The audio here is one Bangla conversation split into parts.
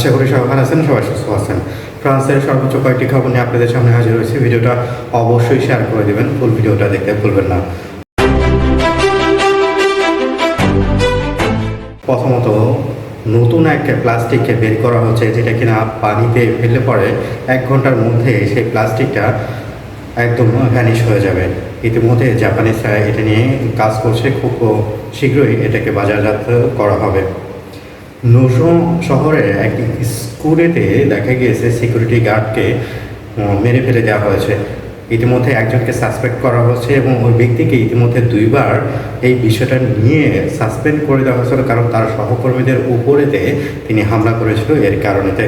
আশা করি সবাই ভালো আছেন, সবাই সুস্থ আছেন। ফ্রান্সের সর্বোচ্চ কয়েকটি খবর নিয়ে আপনাদের সামনে হাজির হয়েছে। ভিডিওটা অবশ্যই শেয়ার করে দেবেন ফুল ভিডিওটা দেখতে ভুলবেন না। প্রথমত, নতুন এক প্লাস্টিককে বের করা হচ্ছে যেটা কিনা পানিতে ফেললে পরে এক ঘণ্টার মধ্যে সেই প্লাস্টিকটা একদম ভ্যানিশ হয়ে যাবে। ইতিমধ্যে জাপানিজরা এটা নিয়ে কাজ করছে, খুব শীঘ্রই এটাকে বাজারজাত করা হবে। নজম শহরে একটি স্কুলেতে দেখা গিয়েছে সিকিউরিটি গার্ডকে মেরে ফেলে দেওয়া হয়েছে। ইতিমধ্যে একজনকে সাসপেক্ট করা হয়েছে এবং ওই ব্যক্তিকে ইতিমধ্যে দুইবার এই বিষয়টা নিয়ে সাসপেন্ড করে দেওয়া হয়েছিল, কারণ তার সহকর্মীদের উপরেতে তিনি হামলা করেছিল এর কারণেতে।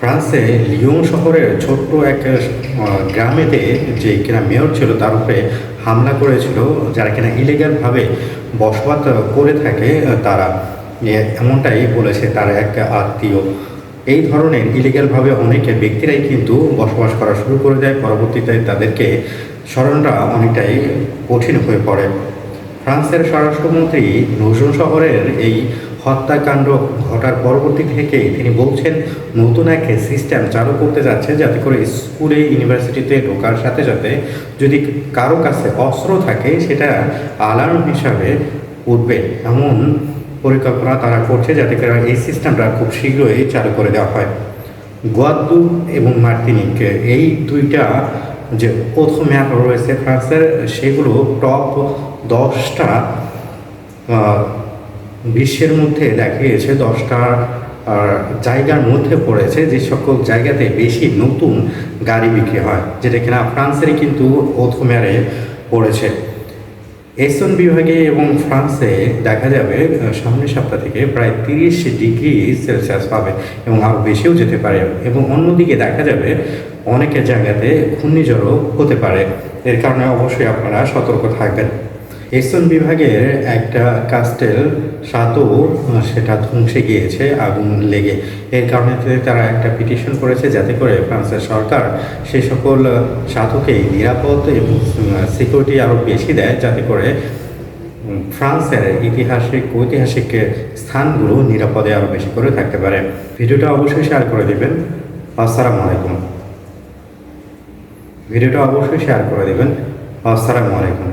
ফ্রান্সে লিওন শহরের ছোট্ট এক গ্রামেতে যে কিনা মেয়র ছিল, তার উপরে হামলা করেছিল, যারা কিনা ইলিগালভাবে বসবাস করে থাকে, তারা। এমনটাই বলেছে তার এক আত্মীয়। এই ধরনের ইলিগালভাবে অনেকে ব্যক্তিরাই কিন্তু বসবাস করা শুরু করে দেয়, পরবর্তীতে তাদেরকে স্মরণটা অনেকটাই কঠিন হয়ে পড়ে। ফ্রান্সের স্বরাষ্ট্রমন্ত্রী নজরুল শহরের এই হত্যাকাণ্ড ঘটার পরবর্তী থেকে তিনি বলছেন, নতুন এক সিস্টেম চালু করতে যাচ্ছে যাতে করে স্কুলে, ইউনিভার্সিটিতে ঢোকার সাথে সাথে যদি কারও কাছে অস্ত্র থাকে, সেটা অ্যালার্ম হিসাবে উঠবে। এমন পরিকল্পনা তারা করছে যাতে করে এই সিস্টেমটা খুব শীঘ্রই চালু করে দেওয়া হয়। গোয়াদু এবং মার্তিনিক এই দুইটা যে প্রথম ম্যাপ রয়েছে ফ্রান্সের, সেগুলো টপ দশটা বিশ্বের মধ্যে দেখা গিয়েছে দশটা জায়গার মধ্যে পড়েছে যে সকল জায়গাতে বেশি নতুন গাড়ি বিক্রি হয়, যেটা কিনা ফ্রান্সের কিন্তু প্রথমেরে পড়েছে। এসন বিভাগে এবং ফ্রান্সে দেখা যাবে সামনের সপ্তাহ থেকে প্রায় তিরিশ ডিগ্রি সেলসিয়াস পাবে এবং আরও বেশিও যেতে পারে এবং অন্যদিকে দেখা যাবে অনেকের জায়গাতে ঘূর্ণিঝড়ও হতে পারে। এর কারণে অবশ্যই আপনারা সতর্ক থাকবেন। এসন বিভাগের একটা কাস্টেল সাতও সেটা ধ্বংসে গিয়েছে, আগুন লেগে। এর কারণে তারা একটা পিটিশন করেছে যাতে করে ফ্রান্সের সরকার সেই সকল সাধুকে নিরাপদ এবং সিকিউরিটি আরও বেশি দেয় যাতে করে ফ্রান্সের ইতিহাসিক, ঐতিহাসিক স্থানগুলো নিরাপদে আরও বেশি করে থাকতে পারে। ভিডিওটা অবশ্যই শেয়ার করে দেবেন। আসসালামু আলাইকুম। ভিডিওটা অবশ্যই শেয়ার করে দেবেন। আসসালামু আলাইকুম।